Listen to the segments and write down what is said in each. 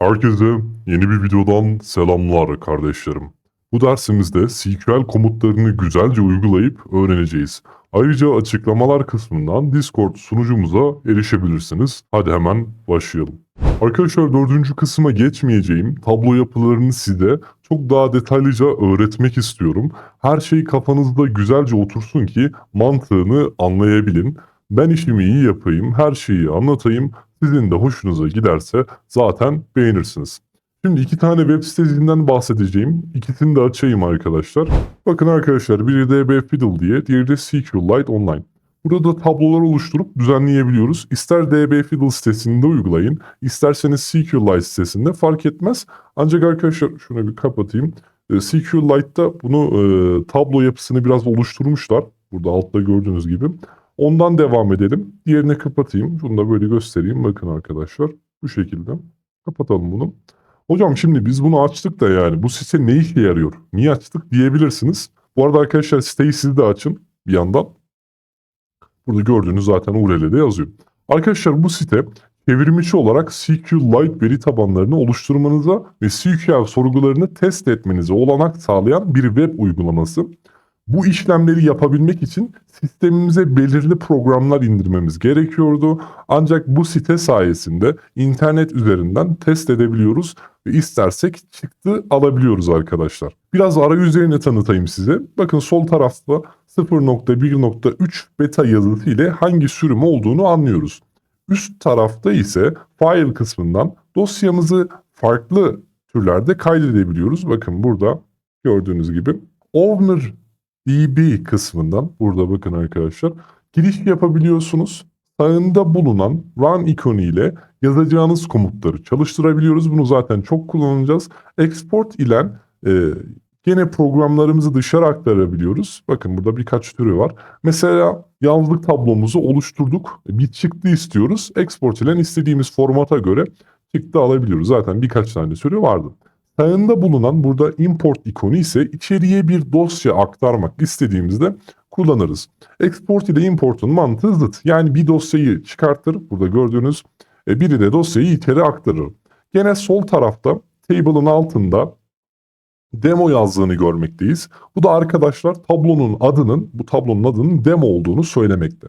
Herkese yeni bir videodan selamlar kardeşlerim. Bu dersimizde SQL komutlarını güzelce uygulayıp öğreneceğiz. Ayrıca açıklamalar kısmından Discord sunucumuza erişebilirsiniz. Hadi hemen başlayalım. Arkadaşlar dördüncü kısma geçmeyeceğim. Tablo yapılarını size çok daha detaylıca öğretmek istiyorum. Her şey kafanızda güzelce otursun ki mantığını anlayabilin. Ben işimi iyi yapayım, her şeyi anlatayım. Sizin de hoşunuza giderse zaten beğenirsiniz. Şimdi iki tane web sitesinden bahsedeceğim. İkisini de açayım arkadaşlar. Bakın arkadaşlar biri DB Fiddle diye, diğeri de SQLite Online. Burada tablolar oluşturup düzenleyebiliyoruz. İster DB Fiddle sitesinde uygulayın, isterseniz SQLite sitesinde fark etmez. Ancak arkadaşlar şunu bir kapatayım. E, SQLite'da bunu e, tablo yapısını biraz oluşturmuşlar. Burada altta gördüğünüz gibi. Ondan devam edelim. Diğerini kapatayım. Şunu da böyle göstereyim. Bakın arkadaşlar. Bu şekilde. Kapatalım bunu. Hocam şimdi biz bunu açtık da yani bu site ne işe yarıyor? Niye açtık diyebilirsiniz. Bu arada arkadaşlar siteyi siz de açın bir yandan. Burada gördüğünüz zaten URL'de yazıyor. Arkadaşlar bu site çevrimiçi olarak SQLite veri tabanlarını oluşturmanıza ve SQL sorgularını test etmenize olanak sağlayan bir web uygulaması. Bu işlemleri yapabilmek için sistemimize belirli programlar indirmemiz gerekiyordu. Ancak bu site sayesinde internet üzerinden test edebiliyoruz ve istersek çıktı alabiliyoruz arkadaşlar. Biraz arayüzlerini tanıtayım size. Bakın sol tarafta 0.1.3 beta yazısı ile hangi sürüm olduğunu anlıyoruz. Üst tarafta ise file kısmından dosyamızı farklı türlerde kaydedebiliyoruz. Bakın burada gördüğünüz gibi Owner DB kısmından burada bakın arkadaşlar giriş yapabiliyorsunuz. Sağında bulunan run ikonu ile yazacağınız komutları çalıştırabiliyoruz. Bunu zaten çok kullanacağız. Export ile e, gene programlarımızı dışarı aktarabiliyoruz. Bakın burada birkaç türü var. Mesela yazlık tablomuzu oluşturduk. Bir çıktı istiyoruz. Export ile istediğimiz formata göre çıktı alabiliyoruz. Zaten birkaç tane türü vardı. Sağında bulunan burada import ikonu ise içeriye bir dosya aktarmak istediğimizde kullanırız. Export ile importun mantığı zıt. Yani bir dosyayı çıkartır. Burada gördüğünüz e, biri de dosyayı içeri aktarır. Gene sol tarafta table'ın altında demo yazdığını görmekteyiz. Bu da arkadaşlar tablonun adının, bu tablonun adının demo olduğunu söylemekte.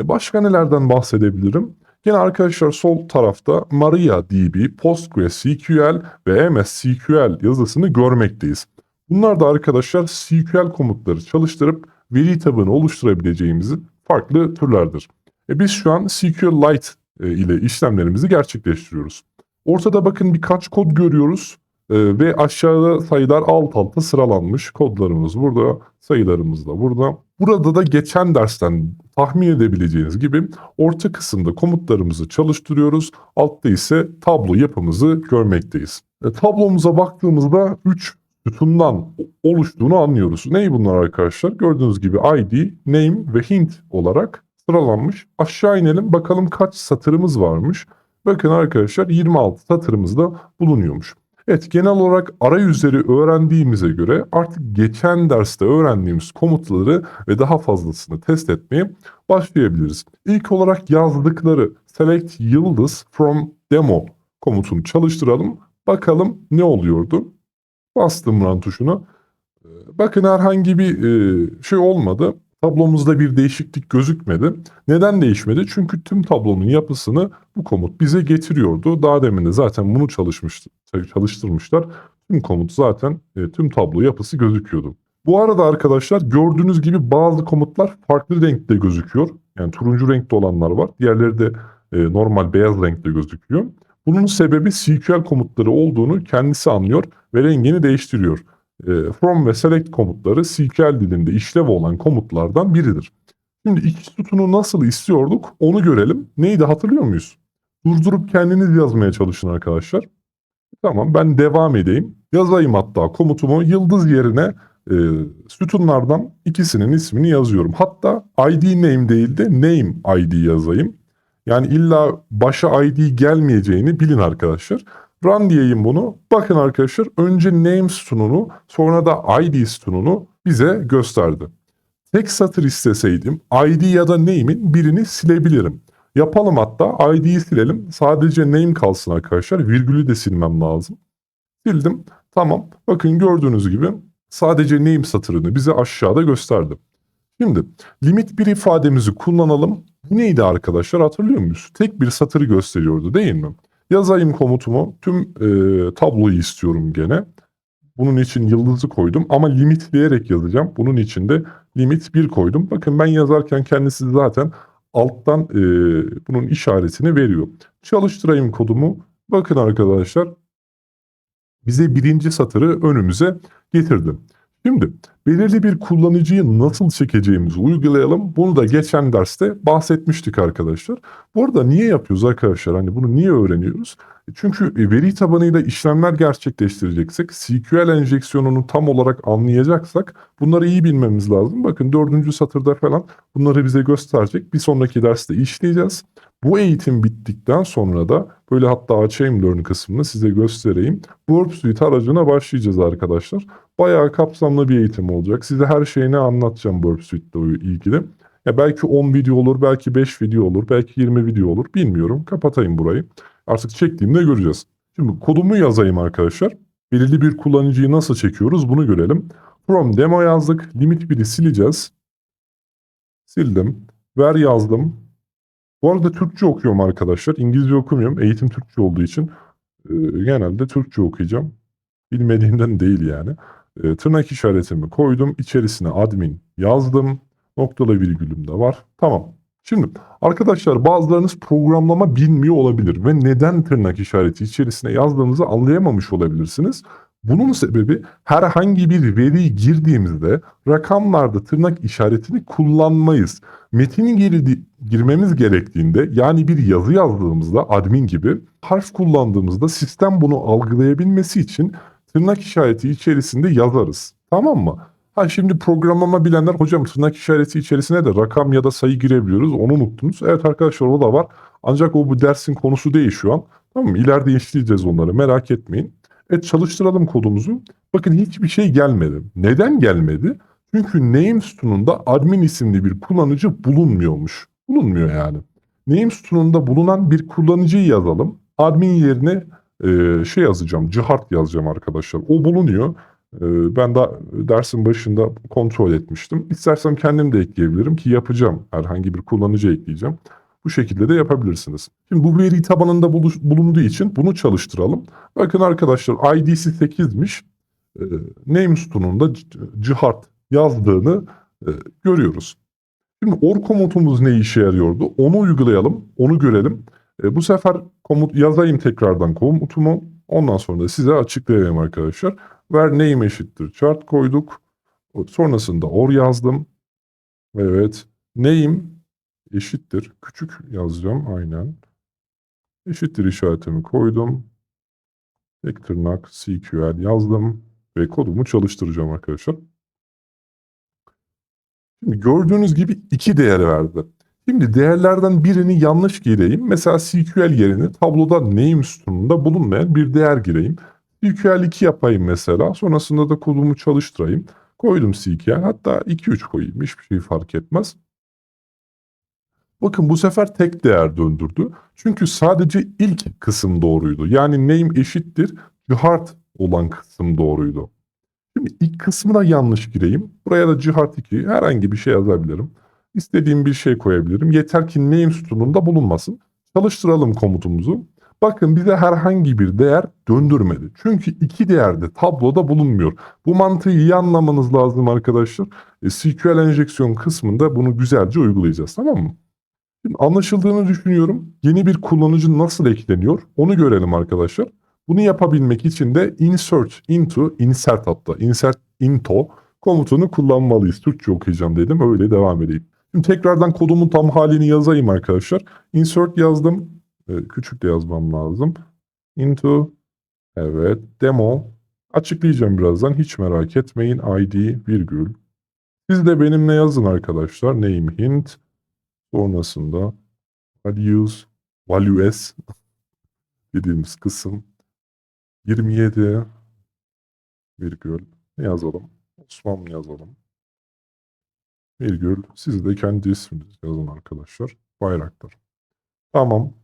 E başka nelerden bahsedebilirim? Yine arkadaşlar sol tarafta MariaDB, PostgreSQL ve MSSQL yazısını görmekteyiz. Bunlar da arkadaşlar SQL komutları çalıştırıp veri tabanı oluşturabileceğimizin farklı türlerdir. E biz şu an SQLite e, ile işlemlerimizi gerçekleştiriyoruz. Ortada bakın birkaç kod görüyoruz e, ve aşağıda sayılar alt alta sıralanmış. Kodlarımız burada, sayılarımız da burada. Burada da geçen dersten tahmin edebileceğiniz gibi orta kısımda komutlarımızı çalıştırıyoruz. Altta ise tablo yapımızı görmekteyiz. E, tablomuza baktığımızda 3 sütundan oluştuğunu anlıyoruz. Ney bunlar arkadaşlar? Gördüğünüz gibi ID, name ve hint olarak sıralanmış. Aşağı inelim bakalım kaç satırımız varmış. Bakın arkadaşlar 26 satırımızda bulunuyormuş. Evet genel olarak arayüzleri öğrendiğimize göre artık geçen derste öğrendiğimiz komutları ve daha fazlasını test etmeye başlayabiliriz. İlk olarak yazdıkları select yıldız from demo komutunu çalıştıralım. Bakalım ne oluyordu? Bastım run tuşuna. Ee, Bakın herhangi bir e, şey olmadı. Tablomuzda bir değişiklik gözükmedi. Neden değişmedi? Çünkü tüm tablonun yapısını bu komut bize getiriyordu. Daha demin de zaten bunu çalışmıştı, çalıştırmışlar. Tüm komut zaten e, tüm tablo yapısı gözüküyordu. Bu arada arkadaşlar gördüğünüz gibi bazı komutlar farklı renkte gözüküyor. Yani turuncu renkte olanlar var. Diğerleri de e, normal beyaz renkte gözüküyor. Bunun sebebi SQL komutları olduğunu kendisi anlıyor ve rengini değiştiriyor. E, from ve select komutları SQL dilinde işlev olan komutlardan biridir. Şimdi iki sütunu nasıl istiyorduk onu görelim. Neydi hatırlıyor muyuz? Durdurup kendiniz yazmaya çalışın arkadaşlar. Tamam ben devam edeyim. Yazayım hatta komutumu yıldız yerine e, sütunlardan ikisinin ismini yazıyorum. Hatta ID name değil de name ID yazayım. Yani illa başa ID gelmeyeceğini bilin arkadaşlar. Run diyeyim bunu. Bakın arkadaşlar önce name sütununu sonra da ID sütununu bize gösterdi. Tek satır isteseydim ID ya da name'in birini silebilirim. Yapalım hatta. ID'yi silelim. Sadece name kalsın arkadaşlar. Virgülü de silmem lazım. Sildim. Tamam. Bakın gördüğünüz gibi sadece name satırını bize aşağıda gösterdi. Şimdi limit bir ifademizi kullanalım. Bu neydi arkadaşlar hatırlıyor muyuz? Tek bir satırı gösteriyordu değil mi? Yazayım komutumu. Tüm e, tabloyu istiyorum gene. Bunun için yıldızı koydum ama limitleyerek yazacağım. Bunun için de limit 1 koydum. Bakın ben yazarken kendisi zaten alttan e, bunun işaretini veriyor. Çalıştırayım kodumu. Bakın arkadaşlar bize birinci satırı önümüze getirdi. Şimdi belirli bir kullanıcıyı nasıl çekeceğimizi uygulayalım. Bunu da geçen derste bahsetmiştik arkadaşlar. Bu arada niye yapıyoruz arkadaşlar? Hani bunu niye öğreniyoruz? E Çünkü veri tabanıyla işlemler gerçekleştireceksek, SQL enjeksiyonunu tam olarak anlayacaksak bunları iyi bilmemiz lazım. Bakın dördüncü satırda falan bunları bize gösterecek. Bir sonraki derste işleyeceğiz. Bu eğitim bittikten sonra da böyle hatta açayım learn kısmını size göstereyim. Work Suite aracına başlayacağız arkadaşlar. Bayağı kapsamlı bir eğitim olacak. Size her şeyini anlatacağım Burp Suite ile ilgili. Ya belki 10 video olur, belki 5 video olur, belki 20 video olur bilmiyorum. Kapatayım burayı. Artık çektiğimde göreceğiz. Şimdi kodumu yazayım arkadaşlar. Belirli bir kullanıcıyı nasıl çekiyoruz bunu görelim. From demo yazdık. Limit 1'i sileceğiz. Sildim. Ver yazdım. Bu arada Türkçe okuyorum arkadaşlar. İngilizce okumuyorum. Eğitim Türkçe olduğu için e, genelde Türkçe okuyacağım. Bilmediğimden değil yani. E, tırnak işaretimi koydum. İçerisine admin yazdım. Noktalı virgülüm de var. Tamam. Şimdi arkadaşlar bazılarınız programlama bilmiyor olabilir ve neden tırnak işareti içerisine yazdığınızı anlayamamış olabilirsiniz. Bunun sebebi herhangi bir veri girdiğimizde rakamlarda tırnak işaretini kullanmayız. Metin girdi, girmemiz gerektiğinde yani bir yazı yazdığımızda admin gibi harf kullandığımızda sistem bunu algılayabilmesi için tırnak işareti içerisinde yazarız. Tamam mı? Ha şimdi programlama bilenler hocam tırnak işareti içerisine de rakam ya da sayı girebiliyoruz. Onu unuttunuz. Evet arkadaşlar o da var. Ancak o bu dersin konusu değil şu an. Tamam mı? İleride işleyeceğiz onları merak etmeyin. Evet çalıştıralım kodumuzu. Bakın hiçbir şey gelmedi. Neden gelmedi? Çünkü name sütununda admin isimli bir kullanıcı bulunmuyormuş. Bulunmuyor yani. Name sütununda bulunan bir kullanıcıyı yazalım. Admin yerine e, şey yazacağım, cihart yazacağım arkadaşlar. O bulunuyor. E, ben de dersin başında kontrol etmiştim. İstersem kendim de ekleyebilirim ki yapacağım. Herhangi bir kullanıcı ekleyeceğim. Bu şekilde de yapabilirsiniz. Şimdi bu veri tabanında bulunduğu için bunu çalıştıralım. Bakın arkadaşlar ID'si 8'miş. E, name sütununda c- cihart yazdığını e, görüyoruz. Şimdi or komutumuz ne işe yarıyordu? Onu uygulayalım, onu görelim. E, bu sefer komut yazayım tekrardan komutumu. Ondan sonra da size açıklayayım arkadaşlar. Ver name eşittir chart koyduk. Sonrasında or yazdım. Evet. Name eşittir. Küçük yazacağım aynen. Eşittir işaretimi koydum. Tek tırnak SQL yazdım. Ve kodumu çalıştıracağım arkadaşlar. Şimdi gördüğünüz gibi iki değer verdi. Şimdi değerlerden birini yanlış gireyim. Mesela SQL yerine tabloda name sütununda bulunmayan bir değer gireyim. SQL 2 yapayım mesela. Sonrasında da kodumu çalıştırayım. Koydum SQL. Hatta 2-3 koyayım. Hiçbir şey fark etmez. Bakın bu sefer tek değer döndürdü. Çünkü sadece ilk kısım doğruydu. Yani name eşittir cihart olan kısım doğruydu. Şimdi ilk kısmına yanlış gireyim. Buraya da cihart 2 herhangi bir şey yazabilirim. İstediğim bir şey koyabilirim. Yeter ki name sütununda bulunmasın. Çalıştıralım komutumuzu. Bakın bize herhangi bir değer döndürmedi. Çünkü iki değer de tabloda bulunmuyor. Bu mantığı iyi anlamanız lazım arkadaşlar. E, SQL enjeksiyon kısmında bunu güzelce uygulayacağız tamam mı? Şimdi anlaşıldığını düşünüyorum. Yeni bir kullanıcı nasıl ekleniyor onu görelim arkadaşlar. Bunu yapabilmek için de insert into, insert hatta insert into komutunu kullanmalıyız. Türkçe okuyacağım dedim öyle devam edeyim. Şimdi tekrardan kodumun tam halini yazayım arkadaşlar. Insert yazdım. Ee, küçük de yazmam lazım. Into evet demo açıklayacağım birazdan hiç merak etmeyin. ID virgül. Siz de benimle yazın arkadaşlar. Name hint. Sonrasında values, values dediğimiz kısım 27 virgül yazalım? Osman yazalım. Virgül siz de kendi isminizi yazın arkadaşlar. Bayraktar. Tamam.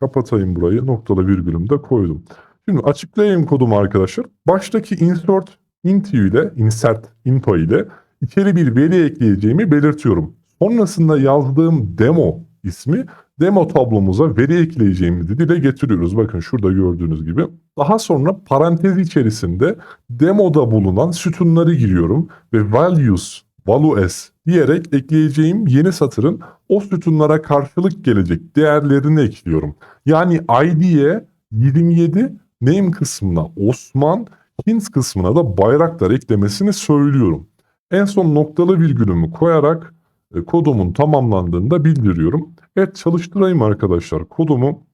Kapatayım burayı. Noktalı virgülümü de koydum. Şimdi açıklayayım kodumu arkadaşlar. Baştaki insert into ile insert into ile içeri bir veri ekleyeceğimi belirtiyorum. Sonrasında yazdığım demo ismi demo tablomuza veri ekleyeceğimizi dile getiriyoruz. Bakın şurada gördüğünüz gibi. Daha sonra parantez içerisinde demoda bulunan sütunları giriyorum ve values, values diyerek ekleyeceğim yeni satırın o sütunlara karşılık gelecek değerlerini ekliyorum. Yani ID'ye 27, name kısmına Osman, Hint kısmına da Bayraktar eklemesini söylüyorum. En son noktalı virgülümü koyarak e, kodumun tamamlandığında bildiriyorum. Evet çalıştırayım arkadaşlar. Kodumu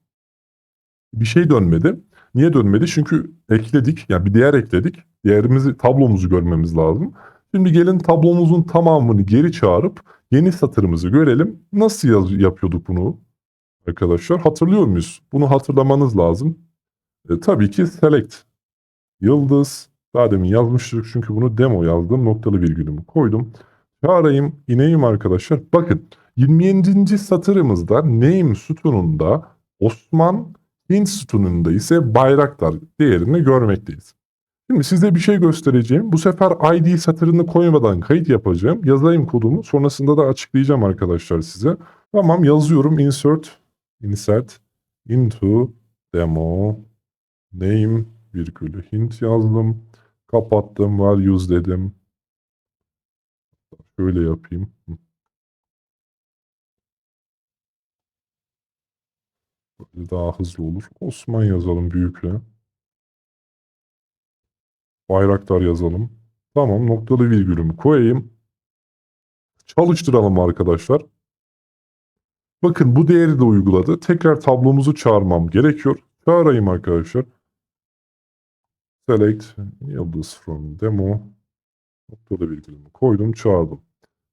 bir şey dönmedi. Niye dönmedi? Çünkü ekledik. Yani bir değer ekledik. Değerimizi, tablomuzu görmemiz lazım. Şimdi gelin tablomuzun tamamını geri çağırıp yeni satırımızı görelim. Nasıl yapıyorduk bunu arkadaşlar? Hatırlıyor muyuz? Bunu hatırlamanız lazım. E, tabii ki select. Yıldız. Daha demin yazmıştık çünkü bunu demo yazdım. Noktalı virgülümü koydum. Çağırayım, ineyim arkadaşlar. Bakın 27. satırımızda name sütununda Osman, Hint sütununda ise Bayraktar değerini görmekteyiz. Şimdi size bir şey göstereceğim. Bu sefer ID satırını koymadan kayıt yapacağım. Yazayım kodumu. Sonrasında da açıklayacağım arkadaşlar size. Tamam yazıyorum. Insert, insert into demo name virgülü hint yazdım. Kapattım. Values dedim. Şöyle yapayım. Böyle daha hızlı olur. Osman yazalım büyükle. Bayraktar yazalım. Tamam noktalı virgülümü koyayım. Çalıştıralım arkadaşlar. Bakın bu değeri de uyguladı. Tekrar tablomuzu çağırmam gerekiyor. Çağırayım arkadaşlar. Select yıldız from demo. Noktalı virgülümü koydum çağırdım.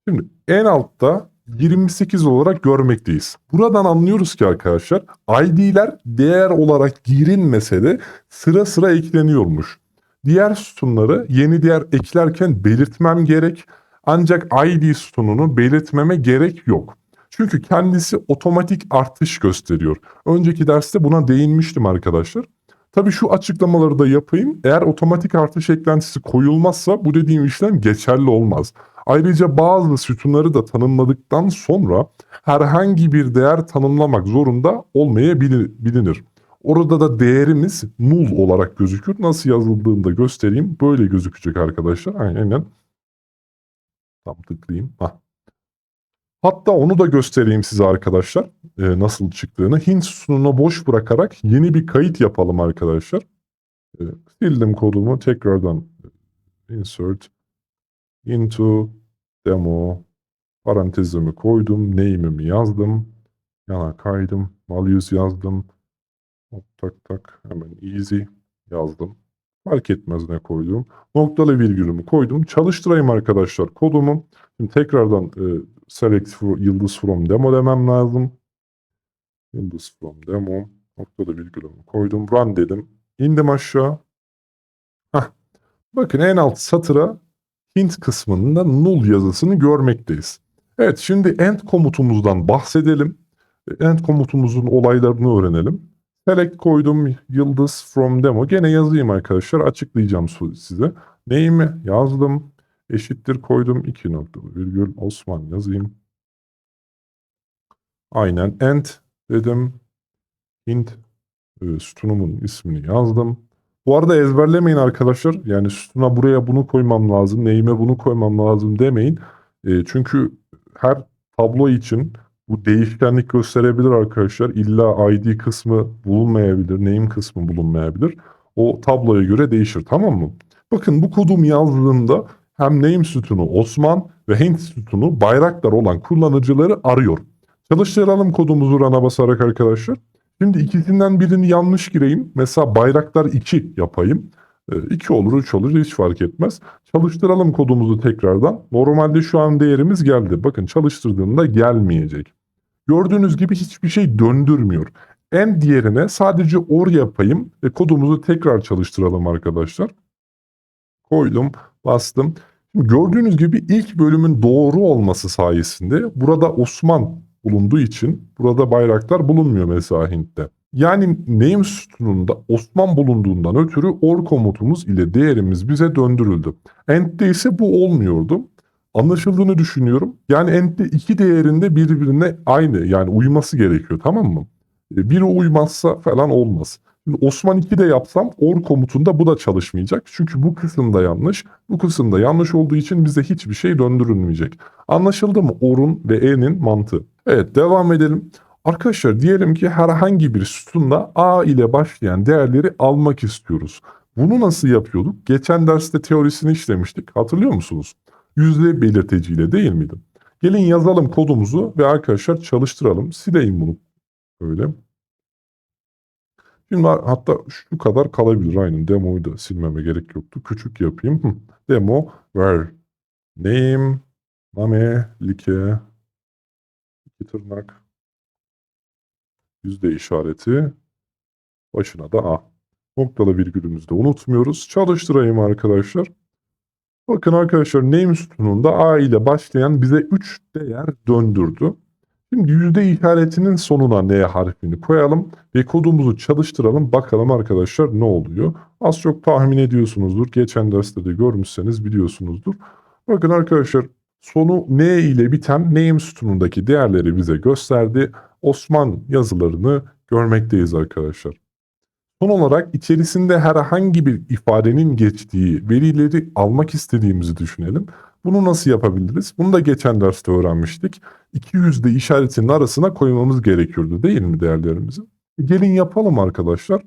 Şimdi en altta 28 olarak görmekteyiz. Buradan anlıyoruz ki arkadaşlar ID'ler değer olarak girilmese de sıra sıra ekleniyormuş. Diğer sütunları yeni değer eklerken belirtmem gerek. Ancak ID sütununu belirtmeme gerek yok. Çünkü kendisi otomatik artış gösteriyor. Önceki derste buna değinmiştim arkadaşlar. Tabii şu açıklamaları da yapayım. Eğer otomatik artış eklentisi koyulmazsa bu dediğim işlem geçerli olmaz. Ayrıca bazı sütunları da tanımladıktan sonra herhangi bir değer tanımlamak zorunda olmayabilir. Orada da değerimiz null olarak gözükür. Nasıl yazıldığını da göstereyim. Böyle gözükecek arkadaşlar. Aynen. Tam tıklayayım. Hah. Hatta onu da göstereyim size arkadaşlar. e, nasıl çıktığını. Hint sütununu boş bırakarak yeni bir kayıt yapalım arkadaşlar. E, sildim kodumu. Tekrardan insert into demo parantezimi koydum. Name'imi yazdım. Yana kaydım. Values yazdım. Hop, tak tak hemen easy yazdım. Fark etmez ne koydum. Noktalı virgülümü koydum. Çalıştırayım arkadaşlar kodumu. Şimdi tekrardan e, select for, yıldız from demo demem lazım. Yıldız from demo. Noktalı virgülümü koydum. Run dedim. İndim aşağı. Heh. Bakın en alt satıra hint kısmında null yazısını görmekteyiz. Evet şimdi end komutumuzdan bahsedelim. End komutumuzun olaylarını öğrenelim. Select koydum yıldız from demo. Gene yazayım arkadaşlar. Açıklayacağım size. Neyimi yazdım. Eşittir koydum. 2 noktalı virgül Osman yazayım. Aynen end dedim. Hint e, sütunumun ismini yazdım. Bu arada ezberlemeyin arkadaşlar. Yani sütuna buraya bunu koymam lazım. Neyime bunu koymam lazım demeyin. E, çünkü her tablo için bu değişkenlik gösterebilir arkadaşlar. İlla ID kısmı bulunmayabilir, name kısmı bulunmayabilir. O tabloya göre değişir tamam mı? Bakın bu kodum yazdığımda hem name sütunu Osman ve Hint sütunu bayraklar olan kullanıcıları arıyor. Çalıştıralım kodumuzu rana basarak arkadaşlar. Şimdi ikisinden birini yanlış gireyim. Mesela bayraklar 2 yapayım. 2 olur 3 olur hiç fark etmez. Çalıştıralım kodumuzu tekrardan. Normalde şu an değerimiz geldi. Bakın çalıştırdığımda gelmeyecek. Gördüğünüz gibi hiçbir şey döndürmüyor. En diğerine sadece or yapayım ve kodumuzu tekrar çalıştıralım arkadaşlar. Koydum, bastım. Şimdi gördüğünüz gibi ilk bölümün doğru olması sayesinde burada Osman bulunduğu için burada bayraklar bulunmuyor mesela Hint'te. Yani name sütununda Osman bulunduğundan ötürü or komutumuz ile değerimiz bize döndürüldü. End'de ise bu olmuyordu. Anlaşıldığını düşünüyorum. Yani end'de iki değerinde birbirine aynı yani uyması gerekiyor tamam mı? E, Biri uymazsa falan olmaz. Şimdi Osman 2'de yapsam or komutunda bu da çalışmayacak. Çünkü bu kısımda yanlış. Bu kısımda yanlış olduğu için bize hiçbir şey döndürülmeyecek. Anlaşıldı mı? Or'un ve E'nin mantığı. Evet devam edelim. Arkadaşlar diyelim ki herhangi bir sütunla A ile başlayan değerleri almak istiyoruz. Bunu nasıl yapıyorduk? Geçen derste teorisini işlemiştik. Hatırlıyor musunuz? Yüzde belirteciyle değil miydi? Gelin yazalım kodumuzu ve arkadaşlar çalıştıralım. Sileyim bunu. Böyle. Şimdi hatta şu kadar kalabilir. Aynen demoyu da silmeme gerek yoktu. Küçük yapayım. Demo ver name name like iki tırnak yüzde işareti başına da A. Noktalı virgülümüzü de unutmuyoruz. Çalıştırayım arkadaşlar. Bakın arkadaşlar name sütununda A ile başlayan bize 3 değer döndürdü. Şimdi yüzde işaretinin sonuna N harfini koyalım ve kodumuzu çalıştıralım. Bakalım arkadaşlar ne oluyor. Az çok tahmin ediyorsunuzdur. Geçen derste de görmüşseniz biliyorsunuzdur. Bakın arkadaşlar sonu N ile biten name sütunundaki değerleri bize gösterdi. Osman yazılarını görmekteyiz arkadaşlar. Son olarak içerisinde herhangi bir ifadenin geçtiği verileri almak istediğimizi düşünelim. Bunu nasıl yapabiliriz? Bunu da geçen derste öğrenmiştik. İki yüzde işaretinin arasına koymamız gerekiyordu değil mi değerlerimizi? E gelin yapalım arkadaşlar.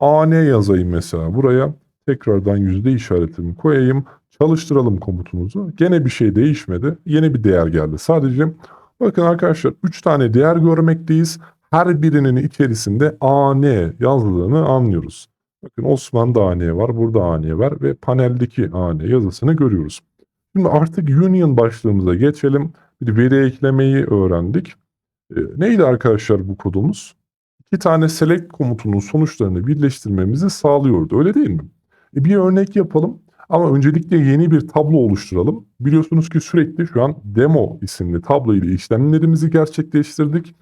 AN yazayım mesela buraya. Tekrardan yüzde işaretimi koyayım. Çalıştıralım komutumuzu. Gene bir şey değişmedi. Yeni bir değer geldi. Sadece bakın arkadaşlar 3 tane değer görmekteyiz. Her birinin içerisinde AN yazdığını anlıyoruz. Bakın Osman'da AN var, burada AN var ve paneldeki AN yazısını görüyoruz. Şimdi artık Union başlığımıza geçelim. Bir veri eklemeyi öğrendik. E, neydi arkadaşlar bu kodumuz? İki tane select komutunun sonuçlarını birleştirmemizi sağlıyordu. Öyle değil mi? E, bir örnek yapalım. Ama öncelikle yeni bir tablo oluşturalım. Biliyorsunuz ki sürekli şu an demo isimli tablo ile işlemlerimizi gerçekleştirdik.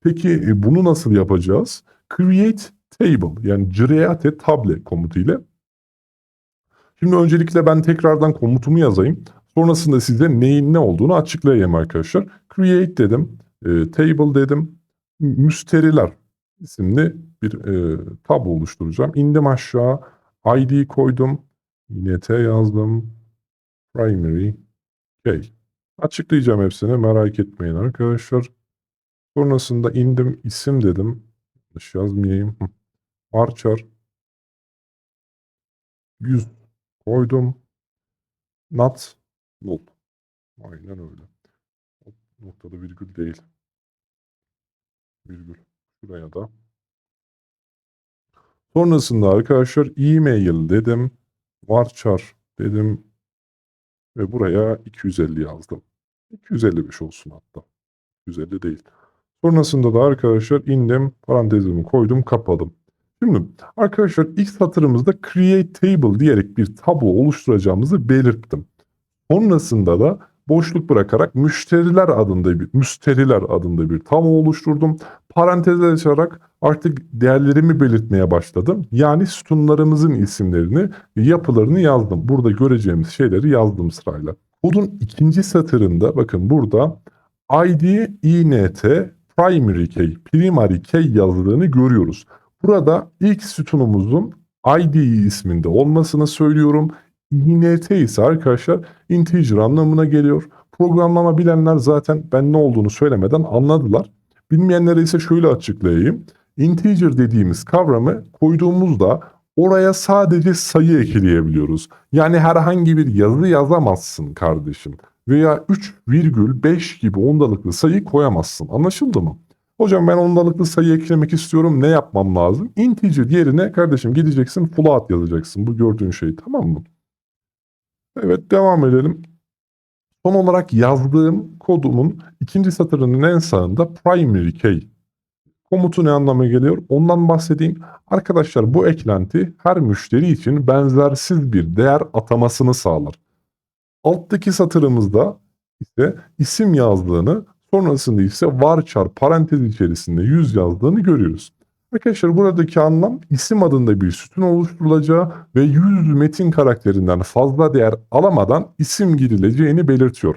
Peki e, bunu nasıl yapacağız? Create table yani create table komutu ile. Şimdi öncelikle ben tekrardan komutumu yazayım. Sonrasında size neyin ne olduğunu açıklayayım arkadaşlar. Create dedim, e, table dedim, müsteriler isimli bir e, tablo oluşturacağım. İndim aşağı, ID koydum, int yazdım, primary key. Açıklayacağım hepsini merak etmeyin arkadaşlar. Sonrasında indim isim dedim. Yanlış yazmayayım. Varchar 100 koydum. Not null. Aynen öyle. Noktada virgül değil. Virgül. Şuraya da. Sonrasında arkadaşlar e-mail dedim. Varchar dedim. Ve buraya 250 yazdım. 255 olsun hatta. 250 değil. Sonrasında da arkadaşlar indim parantezimi koydum kapadım. Şimdi arkadaşlar ilk satırımızda create table diyerek bir tablo oluşturacağımızı belirttim. Sonrasında da boşluk bırakarak müşteriler adında bir müşteriler adında bir tablo oluşturdum. Parantezler açarak artık değerlerimi belirtmeye başladım. Yani sütunlarımızın isimlerini, yapılarını yazdım. Burada göreceğimiz şeyleri yazdım sırayla. Kodun ikinci satırında bakın burada ID, INT, primary key, primary key yazdığını görüyoruz. Burada ilk sütunumuzun ID isminde olmasını söylüyorum. INT ise arkadaşlar integer anlamına geliyor. Programlama bilenler zaten ben ne olduğunu söylemeden anladılar. Bilmeyenlere ise şöyle açıklayayım. Integer dediğimiz kavramı koyduğumuzda oraya sadece sayı ekleyebiliyoruz. Yani herhangi bir yazı yazamazsın kardeşim. Veya 3,5 gibi ondalıklı sayı koyamazsın. Anlaşıldı mı? Hocam ben ondalıklı sayı eklemek istiyorum. Ne yapmam lazım? Integer yerine kardeşim gideceksin float yazacaksın. Bu gördüğün şey tamam mı? Evet devam edelim. Son olarak yazdığım kodumun ikinci satırının en sağında primary key komutu ne anlama geliyor? Ondan bahsedeyim. Arkadaşlar bu eklenti her müşteri için benzersiz bir değer atamasını sağlar. Alttaki satırımızda ise isim yazdığını sonrasında ise varchar parantez içerisinde 100 yazdığını görüyoruz. Arkadaşlar buradaki anlam isim adında bir sütun oluşturulacağı ve 100 metin karakterinden fazla değer alamadan isim girileceğini belirtiyor.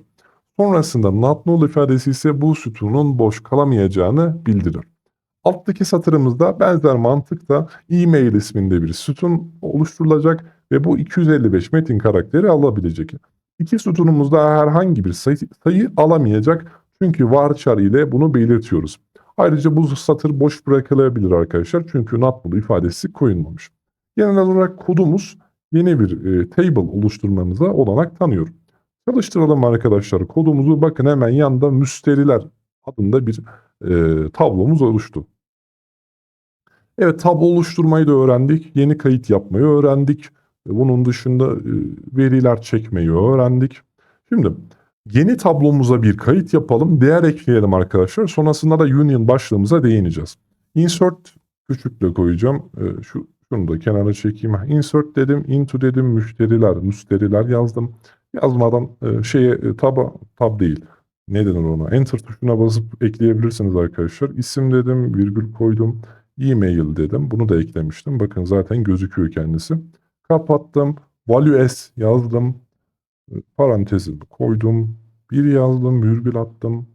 Sonrasında not null ifadesi ise bu sütunun boş kalamayacağını bildirir. Alttaki satırımızda benzer mantıkta e-mail isminde bir sütun oluşturulacak ve bu 255 metin karakteri alabilecek. İki sütunumuzda herhangi bir sayı, sayı alamayacak çünkü varchar ile bunu belirtiyoruz. Ayrıca bu satır boş bırakılabilir arkadaşlar çünkü not null ifadesi koyulmamış. Genel olarak kodumuz yeni bir e, table oluşturmamıza olanak tanıyor. Çalıştıralım arkadaşlar kodumuzu. Bakın hemen yanında müşteriler adında bir e, tablomuz oluştu. Evet tablo oluşturmayı da öğrendik. Yeni kayıt yapmayı öğrendik. E, Bunun dışında e, veriler çekmeyi öğrendik. Şimdi yeni tablomuza bir kayıt yapalım. Değer ekleyelim arkadaşlar. Sonrasında da union başlığımıza değineceğiz. Insert küçükle koyacağım. E, Şu şunu da kenara çekeyim. Insert dedim, into dedim, müşteriler, müşteriler yazdım. Yazmadan şeye taba tab değil. Ne denir ona? Enter tuşuna basıp ekleyebilirsiniz arkadaşlar. İsim dedim, virgül koydum. E-mail dedim. Bunu da eklemiştim. Bakın zaten gözüküyor kendisi. Kapattım. Value S yazdım. Parantezi koydum. Bir yazdım, virgül attım.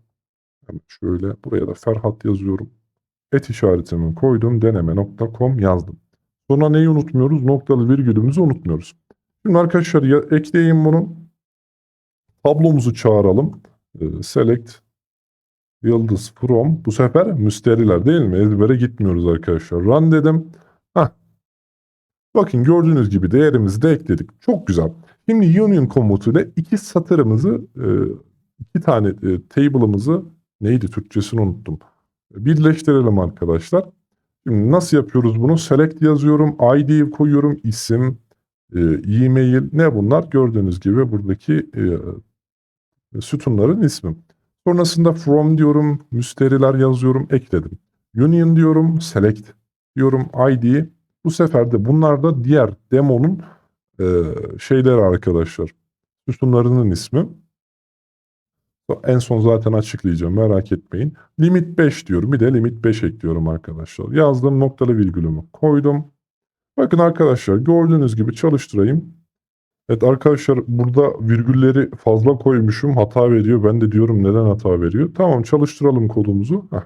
Hemen şöyle buraya da Ferhat yazıyorum. Et işaretimi koydum. Deneme.com yazdım. Sonra neyi unutmuyoruz? Noktalı virgülümüzü unutmuyoruz. Şimdi arkadaşlar ya, ekleyin bunu. Tablomuzu çağıralım. Ee, select yıldız from. Bu sefer müşteriler değil mi? Ezbere gitmiyoruz arkadaşlar. Run dedim. Bakın gördüğünüz gibi değerimizi de ekledik. Çok güzel. Şimdi union komutuyla iki satırımızı, e, iki tane e, table'ımızı neydi Türkçesini unuttum. Birleştirelim arkadaşlar. Şimdi nasıl yapıyoruz bunu? Select yazıyorum, ID koyuyorum, isim, e, e-mail ne bunlar? Gördüğünüz gibi buradaki sütunların ismi. Sonrasında from diyorum, müşteriler yazıyorum, ekledim. Union diyorum, select diyorum, ID. Bu sefer de bunlar da diğer demonun e, şeyleri arkadaşlar. Sütunlarının ismi. En son zaten açıklayacağım merak etmeyin. Limit 5 diyorum. Bir de limit 5 ekliyorum arkadaşlar. Yazdım noktalı virgülümü koydum. Bakın arkadaşlar gördüğünüz gibi çalıştırayım. Evet arkadaşlar burada virgülleri fazla koymuşum. Hata veriyor. Ben de diyorum neden hata veriyor. Tamam çalıştıralım kodumuzu. Heh.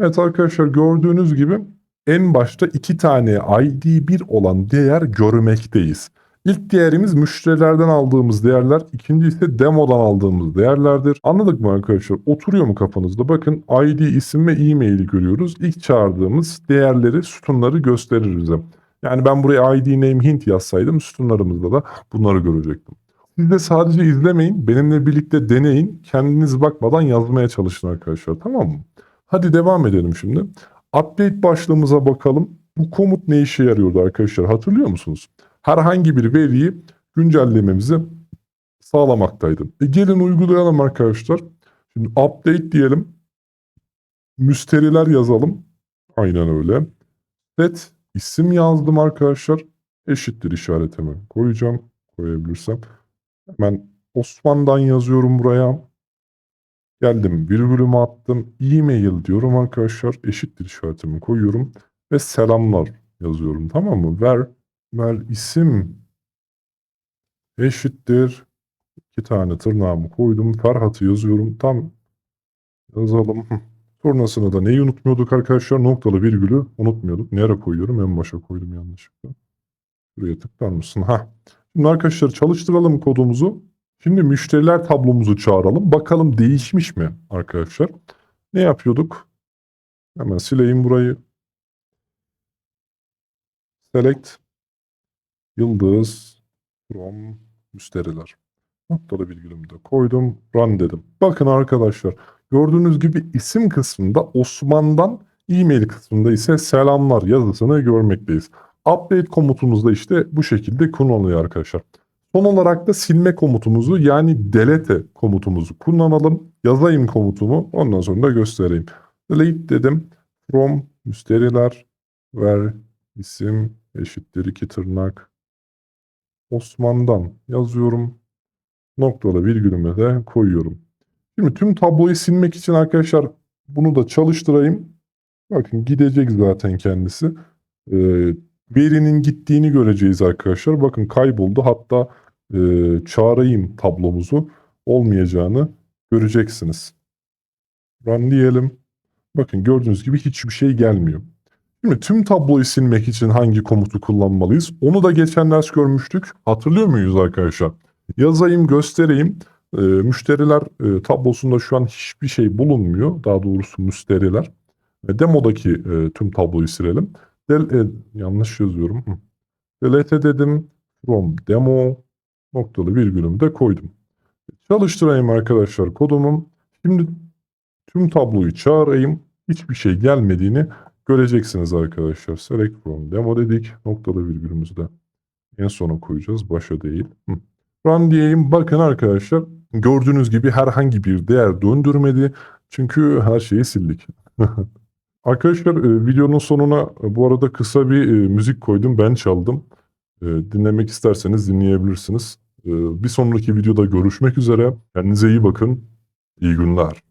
Evet arkadaşlar gördüğünüz gibi en başta iki tane ID1 olan değer görmekteyiz. İlk değerimiz müşterilerden aldığımız değerler. ikinci ise demodan aldığımız değerlerdir. Anladık mı arkadaşlar? Oturuyor mu kafanızda? Bakın ID, isim ve e-mail'i görüyoruz. İlk çağırdığımız değerleri, sütunları gösterir bize. Yani ben buraya ID name hint yazsaydım sütunlarımızda da bunları görecektim. Siz de sadece izlemeyin, benimle birlikte deneyin. Kendiniz bakmadan yazmaya çalışın arkadaşlar tamam mı? Hadi devam edelim şimdi. Update başlığımıza bakalım. Bu komut ne işe yarıyordu arkadaşlar hatırlıyor musunuz? Herhangi bir veriyi güncellememizi sağlamaktaydı. E gelin uygulayalım arkadaşlar. Şimdi update diyelim. Müşteriler yazalım. Aynen öyle. Set isim yazdım arkadaşlar. Eşittir işaretimi koyacağım. Koyabilirsem. Hemen Osman'dan yazıyorum buraya. Geldim virgülümü attım. E-mail diyorum arkadaşlar. Eşittir işaretimi koyuyorum. Ve selamlar yazıyorum tamam mı? Ver, ver isim eşittir. İki tane tırnağımı koydum. Ferhat'ı yazıyorum. Tam yazalım. Sonrasında da neyi unutmuyorduk arkadaşlar? Noktalı virgülü unutmuyorduk. Nereye koyuyorum? En başa koydum yanlışlıkla. Buraya tıklar mısın? Ha. Şimdi arkadaşlar çalıştıralım kodumuzu. Şimdi müşteriler tablomuzu çağıralım. Bakalım değişmiş mi arkadaşlar? Ne yapıyorduk? Hemen sileyim burayı. Select yıldız from müşteriler. Noktalı virgülümü de koydum. Run dedim. Bakın arkadaşlar gördüğünüz gibi isim kısmında Osman'dan e-mail kısmında ise selamlar yazısını görmekteyiz. Update komutumuz da işte bu şekilde kullanılıyor arkadaşlar. Son olarak da silme komutumuzu yani delete komutumuzu kullanalım. Yazayım komutumu ondan sonra da göstereyim. Delete dedim. From müşteriler ver isim eşittir iki tırnak Osman'dan yazıyorum. Noktalı virgülümü de koyuyorum. Şimdi tüm tabloyu silmek için arkadaşlar bunu da çalıştırayım. Bakın gidecek zaten kendisi. Ee, verinin gittiğini göreceğiz arkadaşlar. Bakın kayboldu. Hatta e, çağırayım tablomuzu olmayacağını göreceksiniz. Run diyelim. Bakın gördüğünüz gibi hiçbir şey gelmiyor. Şimdi tüm tabloyu silmek için hangi komutu kullanmalıyız? Onu da geçen ders görmüştük. Hatırlıyor muyuz arkadaşlar? Yazayım, göstereyim. Ee, müşteriler e, tablosunda şu an hiçbir şey bulunmuyor. Daha doğrusu müşteriler. E, demodaki e, tüm tabloyu silelim. Del, e, yanlış yazıyorum. Delete dedim. From demo noktalı virgülümü de koydum. Çalıştırayım arkadaşlar kodumu. Şimdi tüm tabloyu çağırayım. Hiçbir şey gelmediğini göreceksiniz arkadaşlar. Select from demo dedik. Noktalı virgülümüzü de en sona koyacağız. Başa değil. Run diyeyim. Bakın arkadaşlar gördüğünüz gibi herhangi bir değer döndürmedi. Çünkü her şeyi sildik. Arkadaşlar e, videonun sonuna e, bu arada kısa bir e, müzik koydum. Ben çaldım. E, dinlemek isterseniz dinleyebilirsiniz. E, bir sonraki videoda görüşmek üzere. Kendinize iyi bakın. İyi günler.